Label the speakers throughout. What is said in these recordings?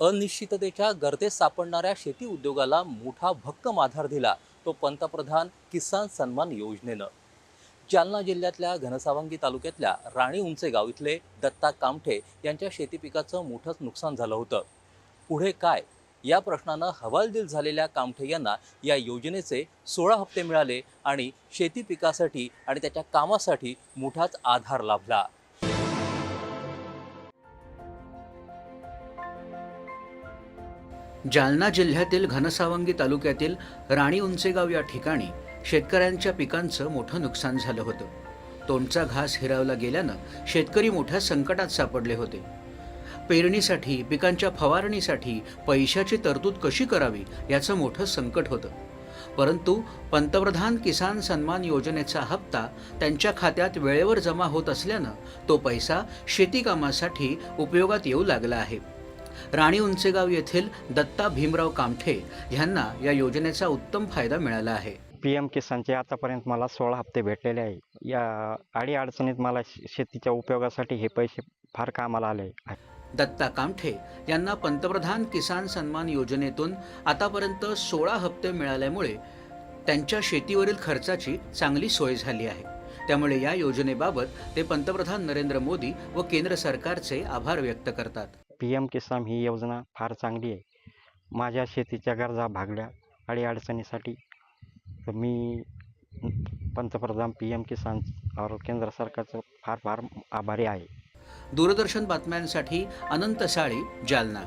Speaker 1: अनिश्चिततेच्या गर्तेत सापडणाऱ्या शेती उद्योगाला मोठा भक्कम आधार दिला तो पंतप्रधान किसान सन्मान योजनेनं. जालना जिल्ह्यातल्या घनसावंगी तालुक्यातल्या राणी उंचेगाव इथले दत्ता कामठे यांच्या शेती पिकाचं मोठंच नुकसान झालं होतं. पुढे काय? या प्रश्नानं हवालदिल झालेल्या कामठे यांना या योजनेचे सोळा हप्ते मिळाले आणि शेती पिकासाठी आणि त्याच्या कामासाठी मोठाच आधार लाभला.
Speaker 2: जालना जिल्ह्यातील घनसावंगी तालुक्यातील राणी उंचेगाव या ठिकाणी शेतकऱ्यांच्या पिकांचं मोठं नुकसान झालं होतं. तोंडचा घास हिरावला गेल्यानं शेतकरी मोठ्या संकटात सापडले होते. पेरणीसाठी पिकांच्या फवारणीसाठी पैशाची तरतूद कशी करावी याचं मोठं संकट होतं. परंतु पंतप्रधान किसान सन्मान योजनेचा हप्ता त्यांच्या खात्यात वेळेवर जमा होत असल्यानं तो पैसा शेतीकामासाठी उपयोगात येऊ लागला आहे. राणी उंचेगाव येथील दत्ता भीमराव कामठे यांना या योजनेचा उत्तम फायदा मिळाला आहे.
Speaker 3: पी एम किसानचे आतापर्यंत मला सोळा हप्ते भेटलेले आहे. या अडी अडचणीत मला शेतीच्या उपयोगासाठी हे पैसे फार कामाला आले
Speaker 2: दत्ता कामठे यांना पंतप्रधान किसान सन्मान योजनेतून आतापर्यंत सोळा हप्ते मिळाल्यामुळे त्यांच्या शेतीवरील खर्चाची चांगली सोय झाली आहे. त्यामुळे या योजनेबाबत ते पंतप्रधान नरेंद्र मोदी व केंद्र सरकारचे आभार व्यक्त करतात.
Speaker 3: पी एम किसान ही योजना फार चांगली आहे. माझ्या शेतीच्या गरजा भागल्या अडी अडचणीसाठी तर मी पंतप्रधान पी एम किसान और केंद्र सरकारचं फार फार आभारी आहे.
Speaker 2: दूरदर्शन बातम्यांसाठी अनंत साळी जालना.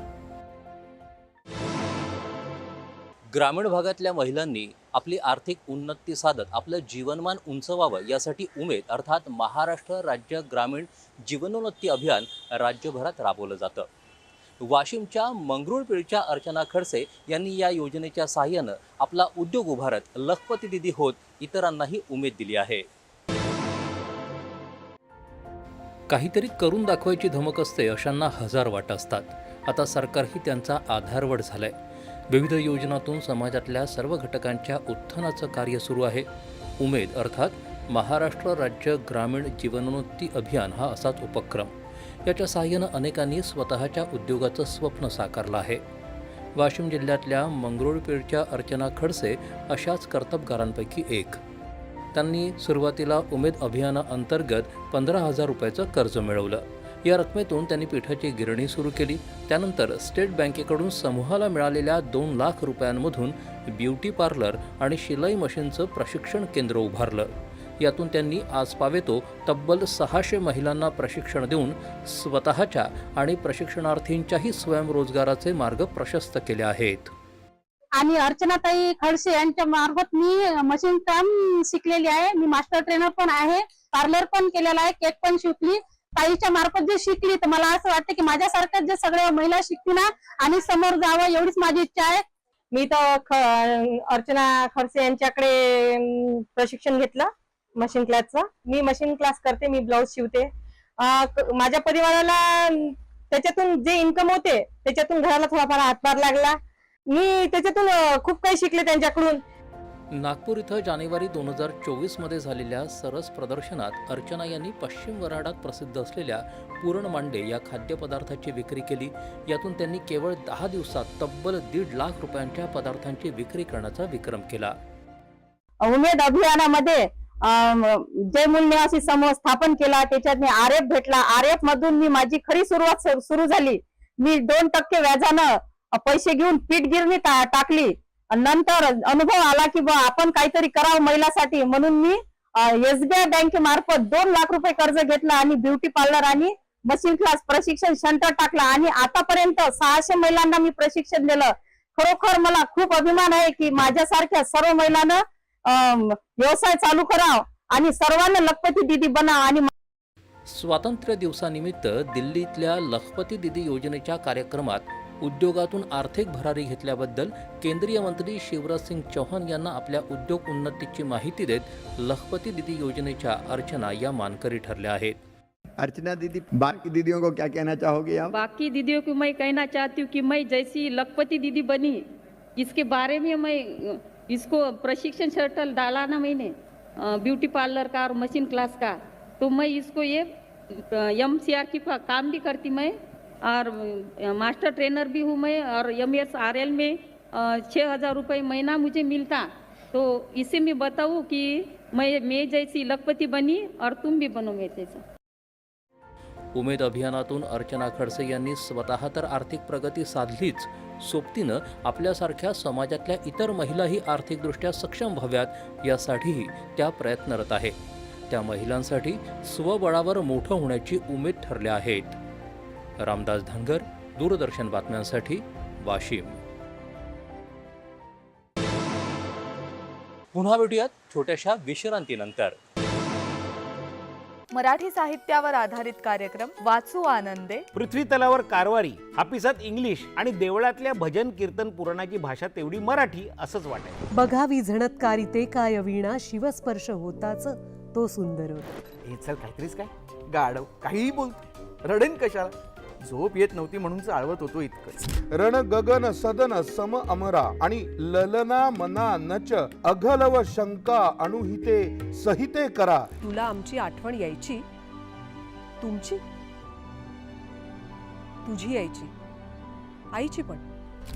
Speaker 1: ग्रामीण भागातल्या महिलांनी आपली आर्थिक उन्नती साधत आपलं जीवनमान उंचवावं यासाठी उमेद अर्थात महाराष्ट्र राज्य ग्रामीण जीवनोन्नती अभियान राज्यभरात राबवलं जातं. वाशिमच्या मंगरुळपीरच्या अर्चना खडसे यांनी या योजनेच्या साहाय्यानं आपला उद्योग उभारत लखपती दिदी होत इतरांनाही उमेद दिली आहे. काहीतरी करून दाखवायची धमक असते अशांना हजार वाट असतात. आता सरकारही त्यांचा आधारवड झालंय. विविध योजनातून समाजातल्या सर्व घटकांच्या उत्थानाचं कार्य सुरू आहे. उमेद अर्थात महाराष्ट्र राज्य ग्रामीण जीवनोन्नती अभियान हा असाच उपक्रम. याच्या सहाय्यानं अनेकांनी स्वतःच्या उद्योगाचं स्वप्न साकारलं आहे. वाशिम जिल्ह्यातल्या मंगरुळपीरच्या अर्चना खडसे अशाच कर्तबगारांपैकी एक. त्यांनी सुरुवातीला उमेद अभियानाअंतर्गत पंधरा हजार रुपयाचं कर्ज मिळवलं. या रकमेतून त्यांनी पिठाची गिरणी सुरू केली. त्यानंतर स्टेट बँकेकडून समूहाला मिळालेल्या दोन लाख रुपयांमधून ब्युटी पार्लर आणि शिलाई मशीनचं प्रशिक्षण केंद्र उभारलं. यातून त्यांनी आज पावेतो तब्बल सहाशे महिलांना प्रशिक्षण देऊन स्वतःच्या आणि प्रशिक्षणार्थींच्याही स्वयंरोजगाराचे मार्ग प्रशस्त केले आहेत.
Speaker 4: आणि अर्चनाताई खडसे यांच्या मार्फत मी मशीन काम शिकलेली आहे. मी मास्टर ट्रेनर पण आहे. पार्लर पण केलेला आहे. केक पण शिकली. ताईच्या मार्फत जे शिकली तर मला असं वाटतं की माझ्यासारख्या जे सगळ्या महिला शिकतील ना आणि समोर जावं एवढीच माझी इच्छा आहे.
Speaker 5: मी तर ख- अर्चना खडसे यांच्याकडे प्रशिक्षण घेतलं. मशीन क्लासचं मी मशीन क्लास करते मी ब्लाऊज शिवते. माझ्या परिवाराला त्याच्यातून जे इन्कम होते त्याच्यातून घराला थोडाफार हातभार लागला. मी त्याच्यातून खूप काही शिकले त्यांच्याकडून.
Speaker 1: नागपूर इथं जानेवारी दोन हजार चोवीसमध्ये झालेल्या सरस प्रदर्शनात अर्चना यांनी पश्चिम वराडात प्रसिद्ध असलेल्या पुरण मांडे या खाद्यपदार्थाची विक्री केली. यातून त्यांनी केवळ दहा दिवसात तब्बल दीड लाख रुपयांच्या पदार्थांची विक्री करण्याचा विक्रम केला.
Speaker 5: उमेद अभियानामध्ये जय मूल निवासी समूह स्थापन केला त्याच्यात मी आर एफ भेटला. आर एफ मधून मी माझी खरी सुरुवात सुरू झाली. मी दोन टक्के व्याजानं पैसे घेऊन पीठ गिरणी टाकली. नंतर अनुभव आला की बा आपण काहीतरी करावं महिलासाठी. म्हणून मी एसबीआय बँकेमार्फत दोन लाख रुपये कर्ज घेतला आणि ब्युटी पार्लर आणि मशीन क्लास प्रशिक्षण सेंटर टाकला. आणि आतापर्यंत सहाशे महिलांना मी प्रशिक्षण दिलं. खरोखर मला खूप अभिमान आहे की माझ्यासारख्या सर्व महिलांना व्यवसाय चालू कराव आणि सर्वांना लखपती दिदी बना आणि
Speaker 1: स्वातंत्र्य दिवसानिमित्त दिल्लीतल्या लखपती दिदी योजनेच्या कार्यक्रमात उद्योगातून आर्थिक भरारी घेतल्याबद्दल केंद्रीय मंत्री शिवराज सिंग चौहान यांना आपल्या उद्योग उन्नतीची माहिती देत लखपती दिदी योजनेच्या अर्चना या मानकरी ठरल्या आहेत.
Speaker 6: अर्चना दीदी बाकी दीदियों को क्या कहना चाहोगे आप?
Speaker 7: बाकी दीदियों को मैं कहना चाहती हूँ कि मैं जैसी लखपति दीदी बनी इसके बारे में मैं इसको प्रशिक्षण शटल डाला ना मैंने ब्यूटी पार्लर का और मशीन क्लास का। तो मैं इसको ये एम सी आर की काम भी करती मैं और मास्टर ट्रेनर भी हूँ मैं और एम एस आर एल में छः हज़ार रुपये महीना मुझे मिलता। तो इसे मैं बताऊँ कि मैं मैं जैसी लखपति बनी और तुम भी बनो मेरे जैसा।
Speaker 1: उमेद अभियानातून अर्चना खडसे यांनी स्वतः तर आर्थिक प्रगती साधलीच सोबतीनं आपल्यासारख्या समाजातल्या इतर महिलाही आर्थिकदृष्ट्या सक्षम व्हाव्यात यासाठीही त्या प्रयत्नरत आहे त्या महिलांसाठी स्वबळावर मोठं होण्याची उमेद ठरल्या आहेत. रामदास धनगर दूरदर्शन बातम्यांसाठी वाशिम. पुन्हा भेटूयात छोट्याशा विश्रांतीनंतर.
Speaker 8: मराठी साहित्यावर आधारित कार्यक्रम वाचू आनंदे.
Speaker 9: पृथ्वी तलावर कारवारी हापिसात इंग्लिश आणि देवळातल्या भजन कीर्तन पुराणाची भाषा तेवढी मराठी असंच वाटायचं.
Speaker 10: बघावी झणत्कारिते काय वीणा शिवस्पर्श होताच तो सुंदर.
Speaker 11: हे चल काहीतरीच काय? गाडव काहीही बोलतो रडेन कशाला? झोप येत नव्हती म्हणून चाळवत होतो इतकंच.
Speaker 12: रण गगन सदन सम अमरा आणि ललना मना नच अघलव शंका अणुहिते सहिते करा.
Speaker 10: तुला आमची आठवण यायची? तुमची? तुझी यायची. आईची पण.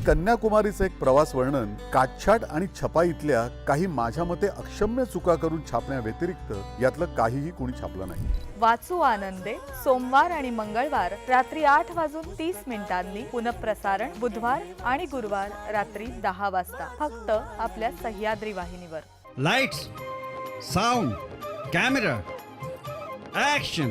Speaker 12: कन्याकुमारीचं एक प्रवास वर्णन काटछाट आणि छपाईतल्या काही माझ्या मते अक्षम्य चुका करून छापण्याव्यतिरिक्त यातलं काहीही कोणी छापलं नाही.
Speaker 8: वाचू आनंदे सोमवार आणि मंगळवार रात्री आठ वाजून तीस मिनिटांनी पुनःप्रसारण बुधवार आणि गुरुवार रात्री दहा वाजता. फक्त आपल्या सह्याद्री वाहिनीवर.
Speaker 6: Lights sound camera action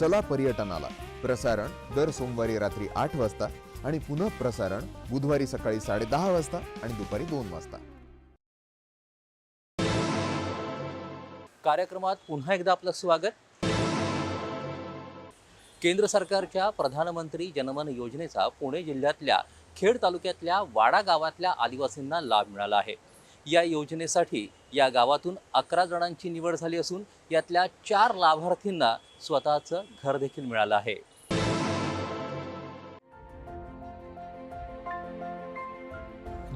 Speaker 12: चला पर्यटनाला. प्रसारण दर सोमवारी रात्री आठ वाजता आणि पुन्हा प्रसारण बुधवारी सकाळी साडेदहा वाजता आणि दुपारी दोन वाजता.
Speaker 1: कार्यक्रमात पुन्हा एकदा आपलं स्वागत. केंद्र सरकारच्या प्रधानमंत्री जनमन योजनेचा पुणे जिल्ह्यातल्या खेड तालुक्यातल्या वाडा गावातल्या आदिवासींना लाभ मिळाला आहे. या योजनेसाठी या गावातून अकरा जणांची निवड झाली असून यातल्या चार लाभार्थींना स्वतःचं घर देखील मिळालं आहे.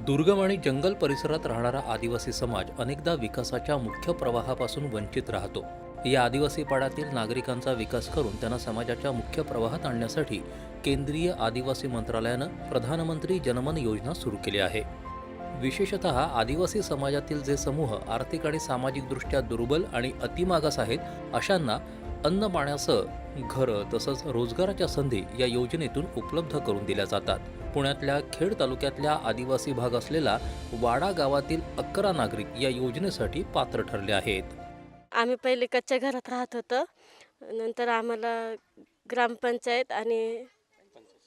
Speaker 1: दुर्गम आणि जंगल परिसरात राहणारा आदिवासी समाज अनेकदा विकासाच्या मुख्य प्रवाहापासून वंचित राहतो. या आदिवासी पाड्यातील नागरिकांचा विकास करून त्यांना समाजाच्या मुख्य प्रवाहात आणण्यासाठी केंद्रीय आदिवासी मंत्रालयानं प्रधानमंत्री जनमन योजना सुरू केली आहे. विशेषत आदिवासी समाजातील जे समूह आर्थिक आणि सामाजिकदृष्ट्या दुर्बल आणि अतिमागास आहेत अशांना अन्न पाण्यासह घरं तसंच रोजगाराच्या संधी या योजनेतून उपलब्ध करून दिल्या जातात. पुण्यातल्या खेड तालुक्यातल्या आदिवासी भाग असलेला वाडा गावातील अकरा नागरिक या योजनेसाठी पात्र ठरले आहेत.
Speaker 5: आम्ही पहिले कच्च्या घरात राहत होतो. नंतर आम्हाला ग्रामपंचायत आणि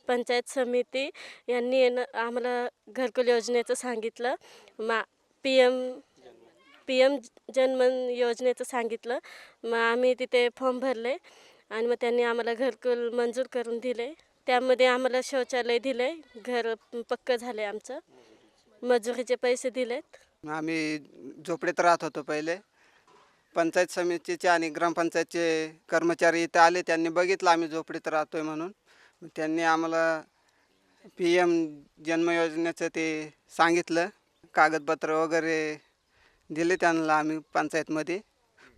Speaker 5: पंचायत समिती यांनी येणं आम्हाला घरकुल योजनेचं सांगितलं. मा पी एम पी एम जनमन योजनेचं सांगितलं. मग आम्ही तिथे फॉर्म भरले आणि मग त्यांनी आम्हाला घरकुल मंजूर करून दिले. त्यामध्ये आम्हाला शौचालय दिले. घर पक्क झाले आमचं. मजुरीचे पैसे दिलेत.
Speaker 11: आम्ही झोपडीत राहत होतो पहिले. पंचायत समितीचे आणि ग्रामपंचायतचे कर्मचारी इथं आले. त्यांनी बघितलं आम्ही झोपडीत राहतोय म्हणून. त्यांनी आम्हाला पी एम जन्म योजनेचं ते सांगितलं. कागदपत्र वगैरे दिले त्यांना आम्ही पंचायतमध्ये.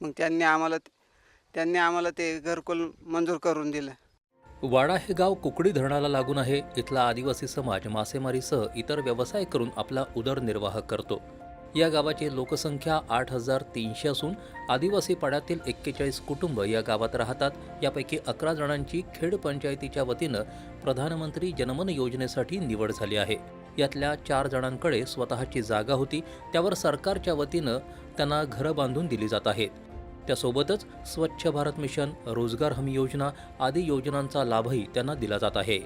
Speaker 11: मग त्यांनी आम्हाला त्यांनी आम्हाला ते घरकुल मंजूर करून दिलं.
Speaker 1: वाडा हे गाव कुकडी धरणाला लागून आहे. इथला आदिवासी समाज मासेमारीसह इतर व्यवसाय करून आपला उदरनिर्वाह करतो. या गावाची लोकसंख्या आठ हजार तीनशे असून आदिवासी पाड्यातील एक्केचाळीस कुटुंब या गावात राहतात. यापैकी अकरा जणांची खेड पंचायतीच्या वतीनं प्रधानमंत्री जनमन योजनेसाठी निवड झाली आहे. यातल्या चार जणांकडे स्वतःची जागा होती. त्यावर सरकारच्या वतीनं त्यांना घरं बांधून दिली जात आहेत. त्यासोबतच स्वच्छ भारत मिशन रोजगार हमी योजना आदी योजनांचा लाभही त्यांना दिला जात आहे.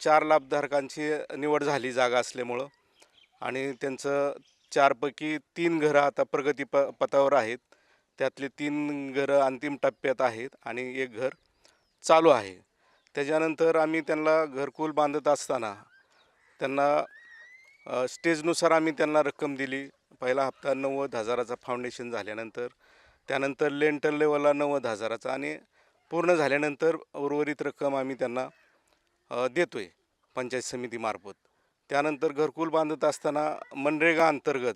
Speaker 12: चार लाभधारकांची निवड झाली जागा असल्यामुळं आणि त्यांचं
Speaker 13: चारपैकी तीन घरं आता प्रगती प पथावर आहेत. त्यातले तीन घरं अंतिम टप्प्यात आहेत आणि एक घर चालू आहे. त्याच्यानंतर आम्ही त्यांना घरकुल बांधत असताना त्यांना स्टेजनुसार आम्ही त्यांना रक्कम दिली. पहिला हप्ता नव्वद हजाराचा फाउंडेशन झाल्यानंतर त्यानंतर लेंटर लेवलला नव्वद हजाराचा आणि पूर्ण झाल्यानंतर उर्वरित रक्कम आम्ही त्यांना देतो आहे पंचायत समितीमार्फत. त्यानंतर घरकुल बांधत असताना मनरेगा अंतर्गत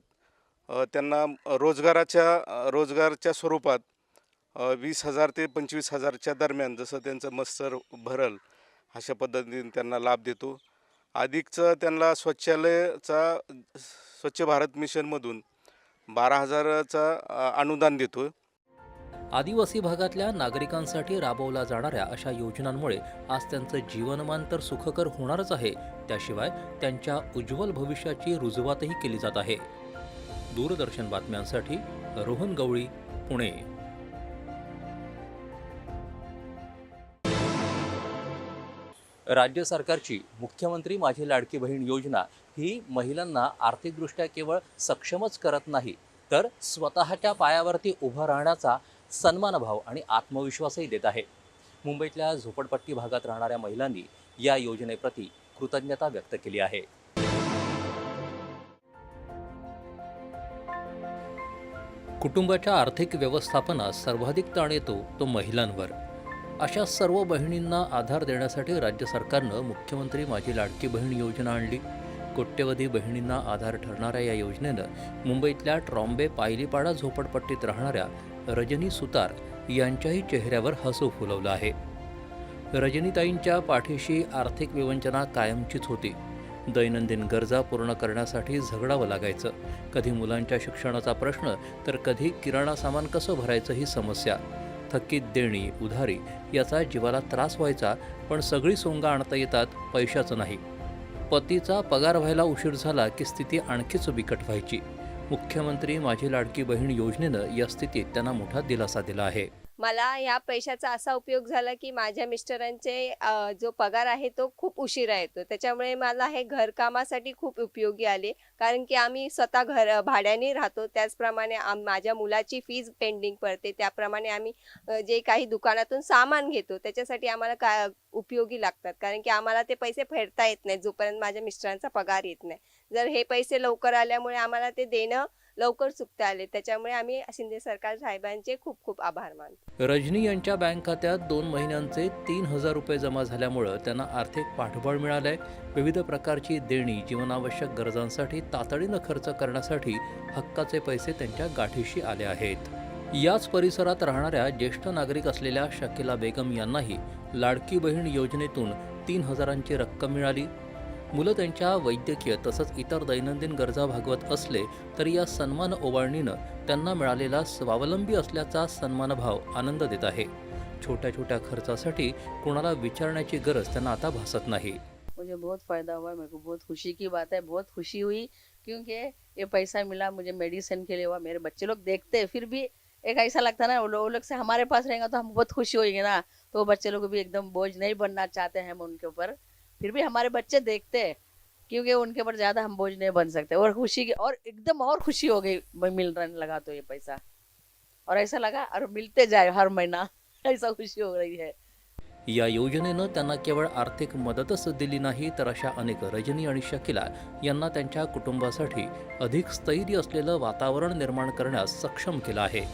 Speaker 13: त्यांना रोजगाराच्या रोजगारच्या स्वरूपात वीस हजार ते पंचवीस हजारच्या दरम्यान जसं त्यांचं मत्सर भरल अशा पद्धतीने त्यांना लाभ देतो. अधिकचं त्यांना स्वच्छालयचा स्वच्छ भारत मिशनमधून बारा हजाराचा अनुदान देतो.
Speaker 1: आदिवासी भागातल्या नागरिकांसाठी राबवल्या जाणाऱ्या अशा योजनांमुळे आज त्यांचं जीवनमान तर सुखकर होणारच आहे. त्याशिवाय त्यांच्या उज्ज्वल भविष्याची रुजवातही केली जात आहे. दूरदर्शन बातम्यांसाठी रोहन गवळी पुणे. राज्य सरकारची मुख्यमंत्री माझी लाडकी बहीण योजना ही महिलांना आर्थिकदृष्ट्या केवळ सक्षमच करत नाही तर स्वतःच्या पायावरती उभं राहण्याचा सन्मानभाव आणि आत्मविश्वासही देत आहे. मुंबईतल्या झोपडपट्टी भागात राहणाऱ्या महिलांनी या योजनेप्रती कृतज्ञता व्यक्त केली आहे. कुटुंबाच्या आर्थिक व्यवस्थापनात सर्वाधिक ताण येतो तो महिलांवर. अशा सर्व बहिणींना आधार देण्यासाठी राज्य सरकारनं मुख्यमंत्री माझी लाडकी बहीण योजना आणली. कोट्यवधी बहिणींना आधार ठरणाऱ्या या योजनेनं मुंबईतल्या ट्रॉम्बे पायलीपाडा झोपडपट्टीत राहणाऱ्या रजनी सुतार यांच्याही चेहऱ्यावर हसू फुलवलं आहे. रजनीताईंच्या पाठीशी आर्थिक विवंचना कायमचीच होती. दैनंदिन गरजा पूर्ण करण्यासाठी झगडावं लागायचं. कधी मुलांच्या शिक्षणाचा प्रश्न तर कधी किराणा सामान कसं भरायचं ही समस्या. थकीत देणी उधारी याचा जीवाला त्रास व्हायचा पण सगळी सोंगा आणता येतात पैशाचं नाही. पतीचा पगार व्हायला उशीर झाला की स्थिती आणखीच बिकट व्हायची. मुख्यमंत्री माझी लाडकी बहीण योजनेनं या स्थितीत त्यांना मोठा दिलासा दिला आहे.
Speaker 14: मला या पैशाचा असा उपयोग झाला की माझ्या मिस्टरांचे जो पगार आहे तो खूप उशिरा येतो. त्याच्यामुळे मला हे घरकामासाठी खूप उपयोगी आले. कारण की आम्ही स्वतः घर भाड्याने राहतो. त्याचप्रमाणे माझ्या मुलाची फीज पेंडिंग पडते. त्याप्रमाणे आम्ही जे काही दुकानातून सामान घेतो त्याच्यासाठी आम्हाला का उपयोगी लागतात. कारण की आम्हाला ते पैसे फेडता येत नाही जोपर्यंत माझ्या मिस्टरांचा पगार येत नाही. जर हे पैसे लवकर आल्यामुळे आम्हाला ते देणं लवकर चुकता आले त्याच्यामुळे आम्ही शिंदे सरकार साहेबांचे खूप खूप आभार मानतो.
Speaker 1: रजनी यांच्या बँक खात्यात दोन महिन्यांचे तीन हजार रुपये जमा झाल्यामुळं त्यांना आर्थिक पाठबळ मिळालंय. विविध प्रकारची देणी जीवनावश्यक गरजांसाठी तातडीनं खर्च करण्यासाठी हक्काचे पैसे त्यांच्या गाठीशी आले आहेत. याच परिसरात राहणाऱ्या ज्येष्ठ नागरिक असलेल्या शकिला बेगम यांनाही लाडकी बहीण योजनेतून तीन हजारांची रक्कम मिळाली. मुलं त्यांच्या वैद्यकीय तसंच इतर दैनंदिन गरजा भागवत असले तरी या सन्मान ओवाळणीनं त्यांना मिळालेला स्वावलंबी असल्याचा सन्मानभाव आनंद देत आहे. छोट्या छोट्या खर्चासाठी कोणाला विचारण्याची गरज त्यांना आता भासत नाही.
Speaker 15: मुझे बहुत फ़ायदा हुआ मेरे को बहुत खुशी की बात है बहुत खुशी हुई क्योंकि ये पैसा मिला मुझे मेडिसिन के लिए हुआ मेरे बच्चे लोग देखते हैं फिर भी एक ऐसा लगता है ना वो लोग से हमारे पास रहेगा तो हम बहुत खुशी होगी ना तो बच्चे लोग भी एकदम बोझ नहीं बनना चाहते हैं हम उनके ऊपर। फिर भी हमारे बच्चे देखते हैं क्योंकि उनके ऊपर ज़्यादा हम बोझ नहीं बन सकते। और खुशी की और एकदम और खुशी हो गई मिल रहा लगा तो ये पैसा। और ऐसा लगा और मिलते जाए हर महीना ऐसा खुशी हो रही है।
Speaker 1: या योजनेनं त्यांना केवळ आर्थिक मदतच दिली नाही तर अशा अनेक रजनी आणि शकिला यांना त्यांच्या कुटुंबासाठी अधिक स्थैर्य असलेलं वातावरण निर्माण करण्यास सक्षम केलं आहे.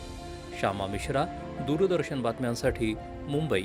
Speaker 1: श्यामा मिश्रा दूरदर्शन बातम्यांसाठी मुंबई.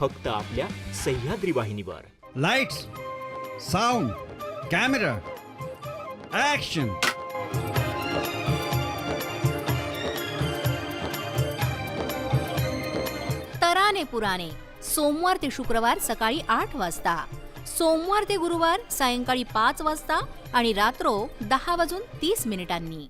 Speaker 16: फक्त आपल्या सह्याद्री वाहिनीवर.
Speaker 17: Lights sound camera action
Speaker 18: Tarane Purane सोमवार ते शुक्रवार सकाळी आठ वाजता. सोमवार ते गुरुवार सायंकाळी पाच वाजता आणि रात्र दहा वाजून तीस मिनिटांनी.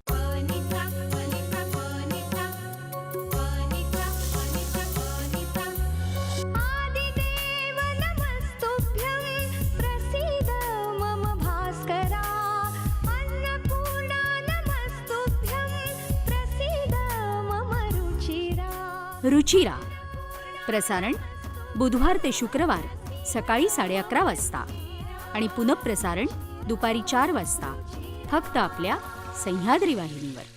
Speaker 18: रुचिरा. प्रसारण बुधवार ते शुक्रवार सकाळी साडे अकरा वाजता. आणि पुनःप्रसारण दुपारी चार वाजता. फक्त आपल्या सह्याद्री वाहिनीवर.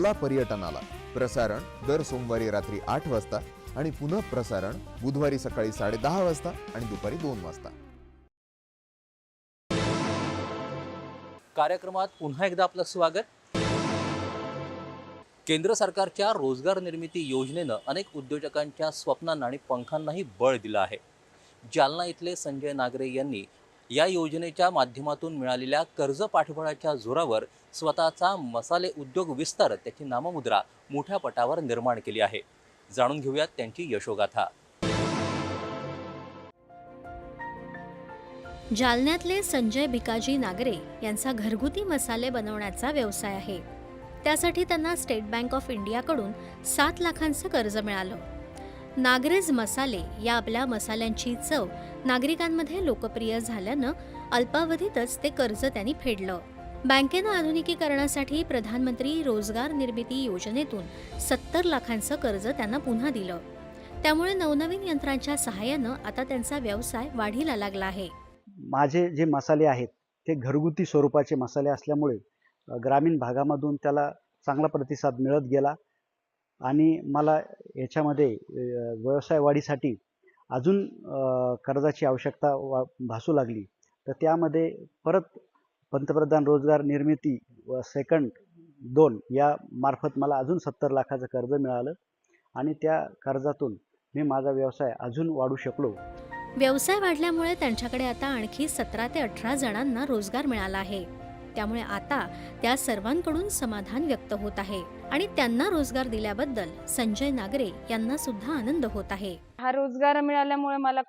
Speaker 19: चला पर्यटनाला. प्रसारण दर सोमवारी रात्री आठ वाजता आणि पुन्हा प्रसारण बुधवारी सकाळी साडेदहा वाजता आणि दुपारी दोन वाजता.
Speaker 1: कार्यक्रमात पुन्हा एकदा आपलं स्वागत. केंद्र सरकारच्या रोजगार निर्मिती योजनेनं अनेक उद्योजकांच्या स्वप्नांना आणि पंखांनाही बळ दिलं आहे. जालना इथले संजय नागरे यांनी या योजनेच्या माध्यमातून मिळालेल्या कर्ज पाठबळाच्या जोरावर स्वतःचा मसाले उद्योग विस्तारत त्याची नाममुद्रा मोठ्या पटावर निर्माण केली आहे. जाणून घेऊयात त्यांची यशोगाथा.
Speaker 18: जालन्यातले संजय भिकाजी नागरे यांचा घरगुती मसाले बनवण्याचा व्यवसाय आहे. त्यासाठी त्यांना स्टेट बँक ऑफ इंडियाकडून सात लाखांचं कर्ज मिळालं. नागरेज मसाले या आपल्या मसाल्यांची चव नागरिकांमध्ये लोकप्रिय झाल्यानं अल्पावधीतच ते कर्ज त्यांनी फेडलं. बँकेनं आधुनिकीकरणासाठी प्रधानमंत्री रोजगार निर्मिती योजनेतून सत्तर लाखांचं कर्ज त्यांना पुन्हा दिलं. त्यामुळे नवनवीन यंत्रांच्या सहाय्यानं आता त्यांचा व्यवसाय वाढीला लागला आहे.
Speaker 20: माझे जे मसाले आहेत ते घरगुती स्वरूपाचे मसाले असल्यामुळे ग्रामीण भागामधून त्याला चांगला प्रतिसाद मिळत गेला आणि मला याच्यामध्ये व्यवसाय वाढीसाठी अजून कर्जाची आवश्यकता वा भासू लागली. तर त्यामध्ये परत पंतप्रधान रोजगार निर्मिती व सेकंड दोन या मार्फत मला अजून सत्तर लाखाचं कर्ज मिळालं आणि त्या कर्जातून मी माझा व्यवसाय अजून वाढू शकलो.
Speaker 18: व्यवसाय वाढल्यामुळे त्यांच्याकडे आता आणखी सतरा ते अठरा जणांना रोजगार मिळाला आहे. त्यामुळे आता त्या सर्वांकडून समाधान व्यक्त होत आहे आणि त्यांना रोजगार दिल्याबद्दल संजय नागरे यांना सुद्धा आनंद होत आहे.
Speaker 21: हा रोजगार मिळाल्यामुळे मला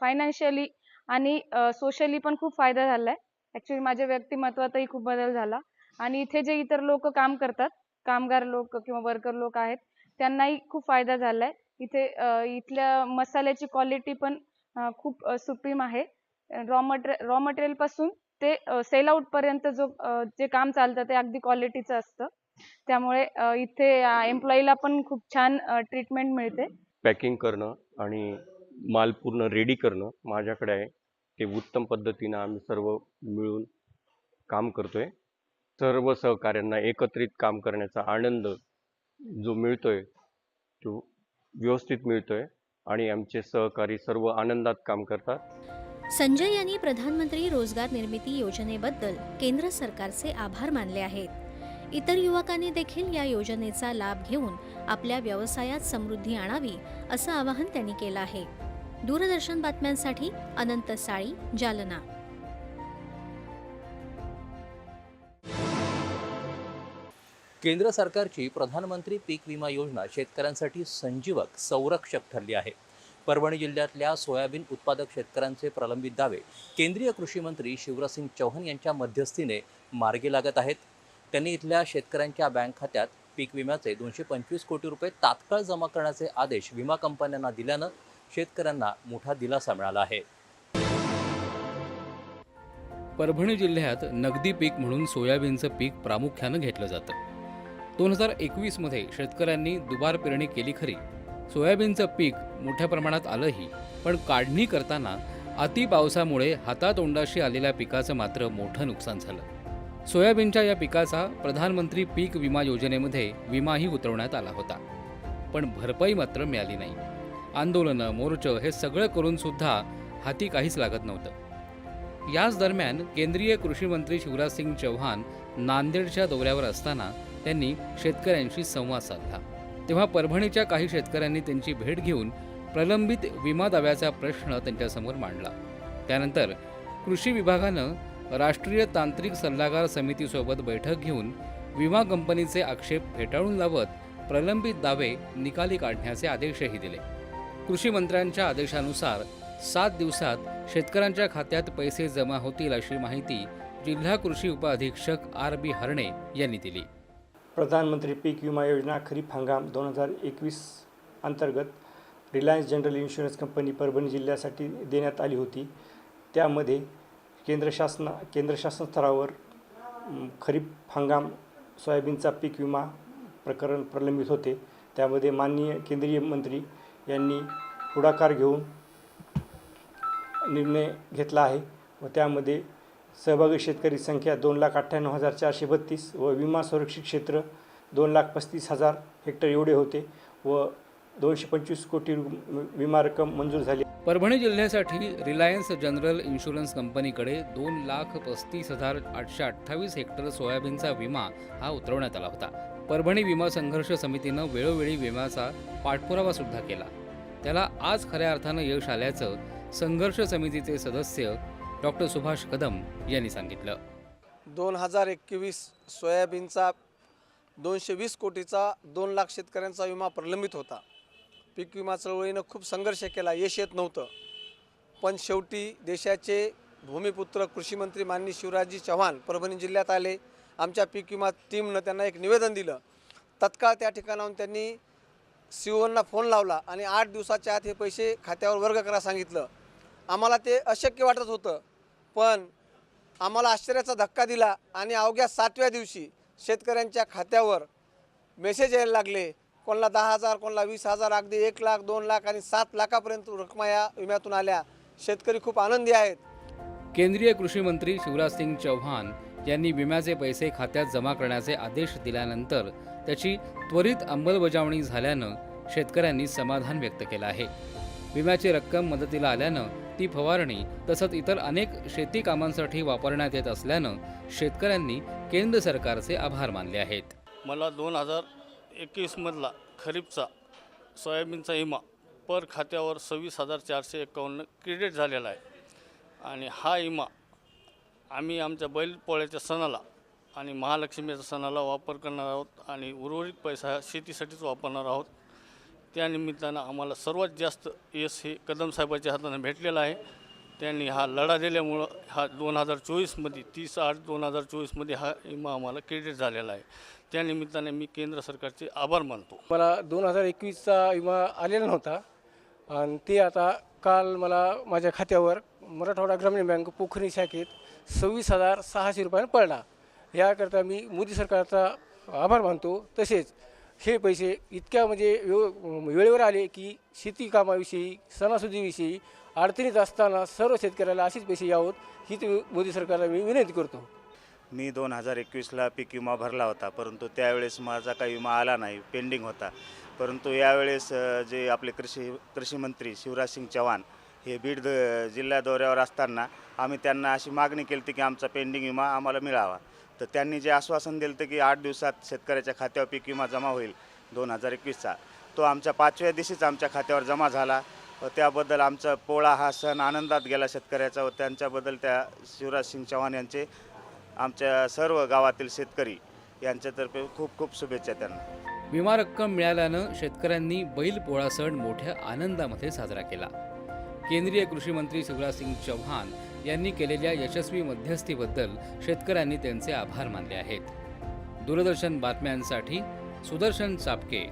Speaker 21: फायनान्शियली आणि सोशली पण खूप फायदा झालाय. ऍक्च्युली माझ्या व्यक्तिमत्वातही खूप बदल झाला. आणि इथे जे इतर लोक काम करतात कामगार लोक किंवा वर्कर लोक आहेत त्यांनाही खूप फायदा झालाय. इथे इथल्या मसाल्याची क्वालिटी पण खूप सुप्रीम आहे. रॉ मटेरियल रॉ मटेरियलपासून ते सेल आउट पर्यंत जो जे काम चालतं ते अगदी क्वालिटीचं असतं. त्यामुळे इथे एम्प्लॉईला पण खूप छान ट्रीटमेंट मिळते.
Speaker 22: पॅकिंग करणं आणि माल पूर्ण रेडी करणं माझ्याकडे आहे. ते उत्तम पद्धतीनं आम्ही सर्व मिळून काम करतोय. सर्व सहकाऱ्यांना एकत्रित काम करण्याचा आनंद जो मिळतोय तो व्यवस्थित मिळतोय आणि आमचे सहकारी सर्व आनंदात काम करतात.
Speaker 18: संजय यांनी प्रधानमंत्री रोजगार निर्मिती योजनेबद्दल केंद्र सरकारचे आभार मानले आहेत. इतर युवकांनी देखील या योजनेचा लाभ घेऊन आपल्या व्यवसायात समृद्धी आणावी असं आवाहन त्यांनी केलं आहे. दूरदर्शन बातम्यांसाठी अनंत साळी जालना.
Speaker 1: केंद्र सरकारची प्रधानमंत्री पीक विमा योजना शेतकऱ्यांसाठी संजीवक संरक्षक ठरली आहे. परभणी जिल्ह्यातल्या सोयाबीन उत्पादक शेतकऱ्यांचे प्रलंबित दावे केंद्रीय कृषी मंत्री शिवराजसिंग चौहान यांच्या मध्यस्थीने मार्गी लागत आहेत. त्यांनी इथल्या शेतकऱ्यांच्या बँक खात्यात पीक विम्याचे दोनशे पंचवीस कोटी रुपये तात्काळ जमा करण्याचे आदेश विमा कंपन्यांना दिल्यानं शेतकऱ्यांना मोठा दिलासा मिळाला आहे.
Speaker 23: परभणी जिल्ह्यात नगदी पीक म्हणून सोयाबीनचं पीक प्रामुख्यानं घेतलं जातं. दोन हजार एकवीसमध्ये शेतकऱ्यांनी दुबार पेरणी केली खरी. सोयाबीनचं पीक मोठ्या प्रमाणात आलंही पण काढणी करताना अति पावसामुळे हातातोंडाशी आलेल्या पिकाचं मात्र मोठं नुकसान झालं. सोयाबीनच्या या पिकाचा प्रधानमंत्री पीक विमा योजनेमध्ये विमाही उतरवण्यात आला होता. पण भरपाई मात्र मिळाली नाही. आंदोलनं मोर्चं हे सगळं करून सुद्धा हाती काहीच लागत नव्हतं. याच दरम्यान केंद्रीय कृषी मंत्री शिवराज सिंग चौहान नांदेडच्या दौऱ्यावर असताना त्यांनी शेतकऱ्यांशी संवाद साधला. तेव्हा परभणीच्या काही शेतकऱ्यांनी त्यांची भेट घेऊन प्रलंबित विमा दाव्याचा प्रश्न त्यांच्यासमोर मांडला. त्यानंतर कृषी विभागानं राष्ट्रीय तांत्रिक सल्लागार समितीसोबत बैठक घेऊन विमा कंपनीचे आक्षेप फेटाळून लावत प्रलंबित दावे निकाली काढण्याचे आदेशही दिले. कृषी मंत्र्यांच्या आदेशानुसार सात दिवसात शेतकऱ्यांच्या खात्यात पैसे जमा होतील अशी माहिती जिल्हा कृषी उपअधीक्षक आर बी हरणे यांनी दिली.
Speaker 24: प्रधानमंत्री पीक विमा योजना खरीप हंगाम दोन हजार एकवीस अंतर्गत Reliance general insurance company Parbhani जिल्ह्यासाठी देण्यात आली होती. त्यामध्ये केंद्र शासना केंद्र शासन स्तरावर खरीप हंगाम सोयाबीनचा पीक विमा प्रकरण प्रलंबित होते. त्यामध्ये माननीय केंद्रीय मंत्री यांनी पुढाकार घेऊन निर्णय घेतला आहे व त्यामध्ये सहभागी शेतकरी संख्या दोन लाख अठ्ठ्याण्णव हजार चारशे बत्तीस व विमा सुरक्षित क्षेत्र दोन लाख पस्तीस हजार हेक्टर एवढे होते व दोनशे पंचवीस कोटी विमा रक्कम मंजूर झाली.
Speaker 23: परभणी जिल्ह्यासाठी रिलायन्स जनरल इन्शुरन्स कंपनीकडे दोन लाख पस्तीस हजार आठशे अठ्ठावीस हेक्टर सोयाबीनचा विमा हा उतरवण्यात आला होता. परभणी विमा संघर्ष समितीनं वेळोवेळी विम्याचा पाठपुरावा सुद्धा केला. त्याला आज खऱ्या अर्थानं यश आल्याचं संघर्ष समितीचे सदस्य डॉक्टर सुभाष कदम यांनी सांगितलं.
Speaker 25: दोन हजार एकवीस सोयाबीनचा दोनशे वीस कोटीचा दोन लाख शेतकऱ्यांचा विमा प्रलंबित होता. पीक विमा चळवळीनं खूप संघर्ष केला यश येत नव्हतं. पण शेवटी देशाचे भूमिपुत्र कृषीमंत्री माननीय शिवराजजी चव्हाण परभणी जिल्ह्यात आले. आमच्या पीक विमा टीमनं त्यांना एक निवेदन दिलं. तत्काळ त्या ठिकाणाहून त्यांनी सीओना फोन लावला आणि आठ दिवसाच्या आत हे पैसे खात्यावर वर्ग करा सांगितलं. आम्हाला ते अशक्य वाटत होतं. पण आम्हाला आश्चर्याचा धक्का दिला आणि अवघ्या सातव्या दिवशी शेतकऱ्यांच्या खात्यावर मेसेज यायला लागले. कोणाला दहा हजार कोणाला वीस हजार अगदी एक लाख दोन लाख आणि सात लाखापर्यंत रकमा या विम्यातून आल्या. शेतकरी खूप आनंदी आहेत.
Speaker 23: केंद्रीय कृषी मंत्री शिवराज सिंग चौहान यांनी विम्याचे पैसे खात्यात जमा करण्याचे आदेश दिल्यानंतर त्याची त्वरित अंमलबजावणी झाल्यानं शेतकऱ्यांनी समाधान व्यक्त केलं आहे. विम्याची रक्कम मदतीला आल्यानं ती फवारणी तसंच इतर अनेक शेती कामांसाठी वापरण्यात येत असल्यानं शेतकऱ्यांनी केंद्र सरकारचे आभार मानले आहेत.
Speaker 26: मला दोन हजार एकवीसमधला खरीपचा सोयाबीनचा विमा पर खात्यावर सव्वीस हजार चारशे एकावन्न क्रेडिट झालेला आहे. आणि हा विमा आम्ही आमच्या बैलपोळ्याच्या सणाला आणि महालक्ष्मीच्या सणाला वापर करणार आहोत आणि उर्वरित पैसा हा शेतीसाठीच वापरणार आहोत. त्यानिमित्तानं आम्हाला सर्वात जास्त यश हे कदम साहेबाच्या हातानं भेटलेलं आहे. त्यांनी हा लढा दिल्यामुळं हा दोन हजार चोवीसमध्ये तीस आठ दोन हजार चोवीसमध्ये हा विमा आम्हाला क्रेडिट झालेला आहे. त्यानिमित्ताने मी केंद्र सरकारचे आभार मानतो.
Speaker 24: मला दोन हजार एकवीसचा विमा आलेला नव्हता. आणि ते आता काल मला माझ्या खात्यावर मराठवाडा ग्रामीण बँक पोखरी शाखेत सव्वीस हजार सहाशे रुपयानं पडला. याकरता मी मोदी सरकारचा आभार मानतो. तसेच हे पैसे इतक्या म्हणजे वेळ वेळेवर आले की शेती कामाविषयी सणासुदीविषयी अडचणीत असताना सर्व शेतकऱ्याला असेच पैसे यावत ही ते मोदी सरकारला मी विनंती करतो.
Speaker 27: मी दोन हजार एकवीसला पीक विमा भरला होता परंतु त्यावेळेस माझा काही विमा आला नाही पेंडिंग होता. परंतु यावेळेस जे आपले कृषी कृषीमंत्री शिवराज सिंग चव्हाण हे बीड द- जिल्हा दौऱ्यावर असताना आम्ही त्यांना अशी मागणी केली होती की आमचा पेंडिंग विमा आम्हाला मिळावा. तर त्यांनी जे आश्वासन दिलं की आठ दिवसात शेतकऱ्याच्या खात्यावर पीक विमा जमा होईल दोन हजार एकवीसचा. तो आमच्या पाचव्या दिवशीच आमच्या खात्यावर जमा झाला. व त्याबद्दल आमचा पोळा हा सण आनंदात गेला शेतकऱ्याचा व त्यांच्याबद्दल त्या शिवराज सिंग चव्हाण यांचे आमच्या सर्व गावातील शेतकरी यांच्यातर्फे खूप खूप शुभेच्छा त्यांना.
Speaker 23: विमा रक्कम मिळाल्यानं शेतकऱ्यांनी बैल पोळा सण मोठ्या आनंदामध्ये साजरा केला. केंद्रीय कृषी मंत्री शिवराज सिंग चौहान यांनी केलेल्या यशस्वी मध्यस्थीबद्दल शेतकऱ्यांनी त्यांचे आभार मानले आहेत. दूरदर्शन बातम्यांसाठी सुदर्शन चापके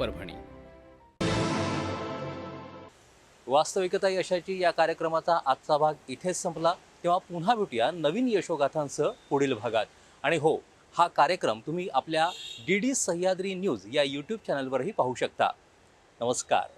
Speaker 23: परभणी.
Speaker 1: वास्तविकता यशाची या कार्यक्रमाचा आजचा भाग इथेच संपला. तेव्हा पुन्हा भेटूया नवीन यशोगाथांसह पुढील भागात. आणि हो हा कार्यक्रम तुम्ही आपल्या डी डी सह्याद्री न्यूज या यूट्यूब चॅनलवरही पाहू शकता. नमस्कार.